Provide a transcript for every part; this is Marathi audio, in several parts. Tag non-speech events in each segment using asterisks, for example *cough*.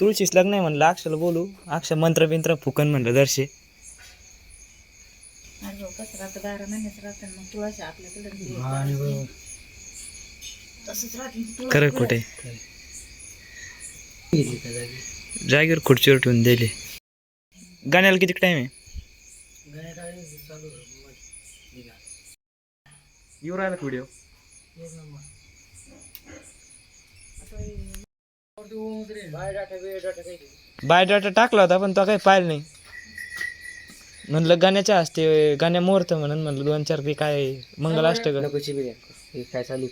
तुळशीच लग्न आहे म्हणलं अक्षाला बोलू. अक्षा मंत्र बिंत्र फुकन म्हणलं दर्शे. आणि भाऊ कसं राहतं? बारा महिन्याच राहतं मग तुळस आपल्याकडे ते आणि बरोबर. तसंच राहते. तुळस खरं कुठे? जागेवर खुर्चीवर ठेवून दिले. गाण्याला किती टाइम आहे? गाय काय चालू आहे. निघा. येऊ राहिला व्हिडिओ. बायोडाटा टाकला होता पण तो काही पाहिलं नाही. म्हणलं गाण्याच्या असते गाण्या मुहूर्त म्हणून म्हणलं दोन चार ते काय मंगल अष्टक काय चालू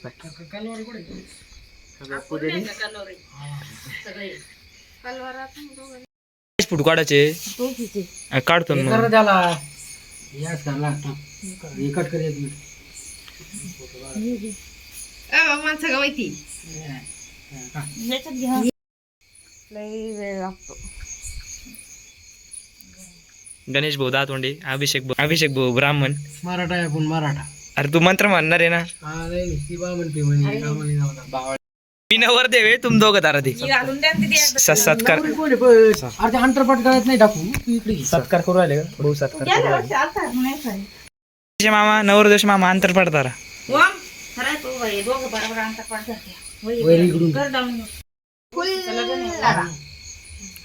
फूट काढायचे. काढतो माणसं माहिती याच्यात घ्या. लई वेळ लागतो. गणेश भाऊ दातोंडे अभिषेक भाऊ अभिषेक भाऊ ब्राह्मण. मराठा आहे आपण मराठा. अरे तू मंत्र म्हणणार आहे ना? हा नाही ती बा म्हणते म्हणे कामाला नव्हता. मी नवर देवे तुम दोघं तारा ते घालून द्या ना तिथे एकदा. स- सत्कार. नवरी कोण आहे? पण अरे ते अंतरपाट करायचं नाही टाकू. तू इकडे ये. सत्कार करू का? भाऊ सत्कार नाही मामा नवरदेश मामा अंतर पडतारा वा खरं आहे तो बाई दोघं बरोबर अंतर वर इकडून. कर डाऊन फुल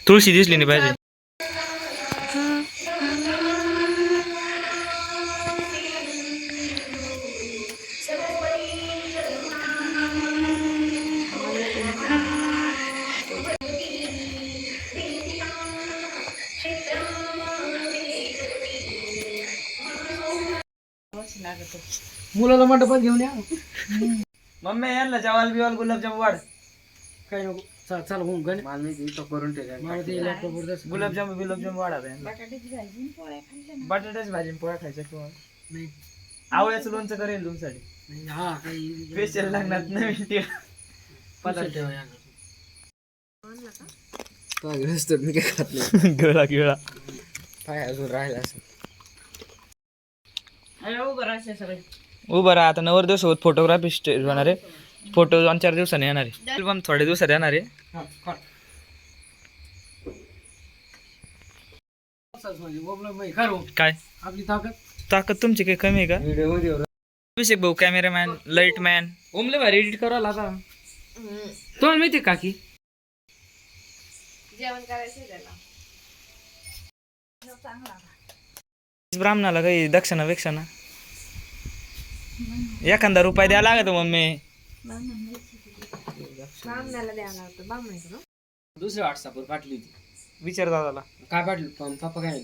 तुळशी दिसली नाही पाहिजे. मुलाला मंडपात घेऊन या. मम्मी यांना जवाल बिवाल गुलाबजाम वाढ. काय नको. चल चल होऊन गण. करून ठेवा मला ते दस गुलाबजाम बिलाबजाम वाढा बटाट्याची भाजी आणि पोळ्या खाल्ल्या ना. बटाट्याची भाजी आणि पोळ्या खायच्या किंवा? नाही. आवळ्याचं लोणचं करेल तुमच्यासाठी. नाही, हा काही स्पेशल लागणार नवीन ते पदार्थ. ठेवा या. मी काय खात नाही. *laughs* गिळा गिळा. काय अजून राहिला असं अरे उभं राहायचं सगळे उभं राहा आता नवर सोबत फोटोग्राफी स्टेज होणार आहे. फोटो दोन चार दिवसांनी येणार आहे. अल्बम थोड्या दिवसात येणार आहे. काय? काय? आपली ताकद? ताकद तुमची काही कमी आहे का? अभिषेक भाऊ कॅमेरामॅन लाइट मॅन ओमले भारी एडिट करावं आता तुम्हाला माहिती का की? जेवण करायचं ब्राह्मणाला काही दक्षिणा वेक्षणा एखादा रुपये द्यावा लागत मम्मी. दुसऱ्या व्हॉट्सअपवर पाठवली होती. विचार दादाला. काय पाठवलं? पण पप्पा काय?